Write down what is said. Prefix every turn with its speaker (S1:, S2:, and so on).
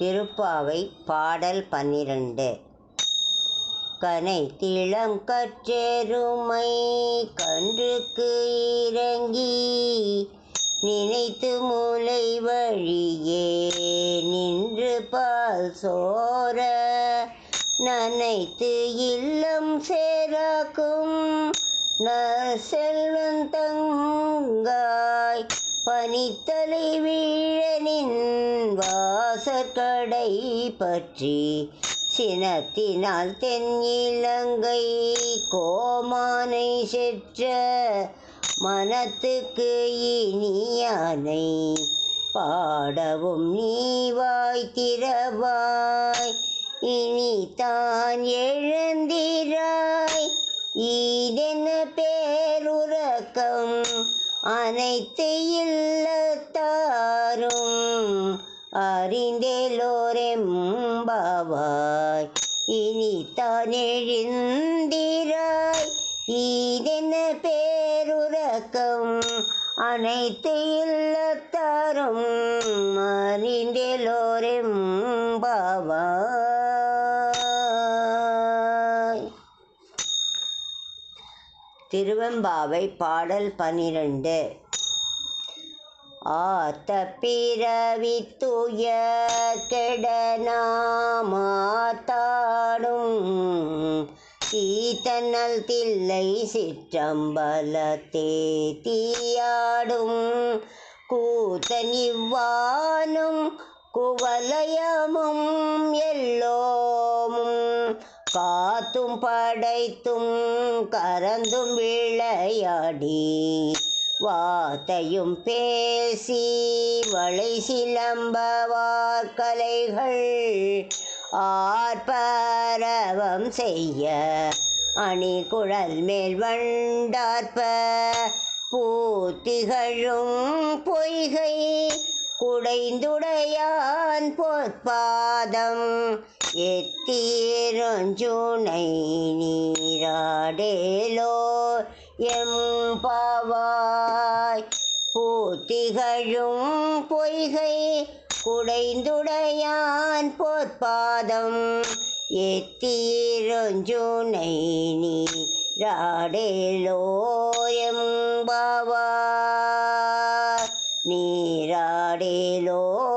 S1: திருப்பாவை பாடல் பன்னிரண்டு. கனைத்திளம் கற்றெருமை கன்றுக்கு இறங்கி நினைத்து மூலை வழியே நின்று பால் சோர நனைத்து இல்லம் சேராக்கும் செல்வன் தங்காய் பனித்தலை வீழனின் வாசற்கடை பற்றி சினத்தினால் தென்னிலங்கை கோமானை செற்ற மனத்துக்கு இனியானை பாடவும் நீ வாய்த்திரவாய் இனி தான் எழுந்திராய். இதென்ன பேருறக்கம்? அனைத்து இல்லத்தாரும் அறிந்தேலோரெம்பாவாய். இனி தானெழுந்திராய் ஈதென பேருறக்கம்? அனைத்து இல்லத்தாரும் அறிந்தேலோரெம்பாவாய். திருவெம்பாவை பாடல் பனிரெண்டு. ஆத்த பிறவி தூய கெடனாமாத்தாடும் தீத்தனல் தில்லை சிற்றம்பலத்தே தீயாடும். கூத்தன் இவ்வானும் குவலயமும் எல்லோமும். காத்தும் படைத்தும் கறந்தும் விளையாடி வாத்தையும் பேசி வளை சிலம்பவார் கலைகள் ஆர்ப்பரவம் செய்ய அணி குழல் மேல் வண்டார்ப்ப பூத்திகழும் பொய்கை குடைந்துடையான் பொற்பாதம் எத்தீரஞ்சுனை நீராடேலோ எம்பவாய் பூத்திகழும் பொய்கை குடைந்துடையான் பொற்பாதம். எத்தீரொஞ்சுனை நீ ராடேலோயம்பாவார் நீராடேலோ